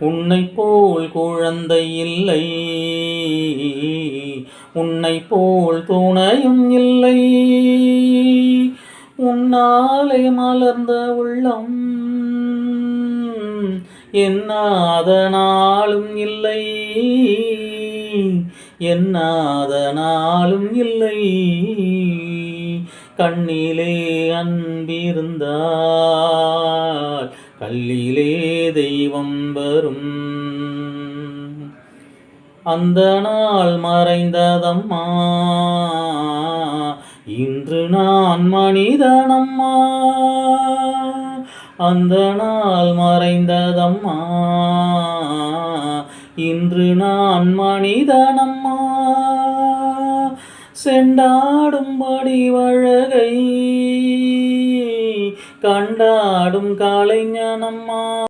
உன்னை போல் குழந்தை இல்லை. உன்னை போல் துணையும் இல்லை. உன்னாலே மலர்ந்த உள்ளம். என்னாத நாளும் இல்லை. என்னாத நாளும் இல்லை. கண்ணிலே அன்பிருந்தால் கல்லிலே தெய்வம் வரும். அந்த நாள் மறைந்ததம்மா. இன்று நான் மனிதனம்மா. அந்த நாள் மறைந்ததம்மா. இன்று நான் மனிதனம்மா. செண்டாடும்படி வழகை. கண்டாடும் கலைஞனம்மா.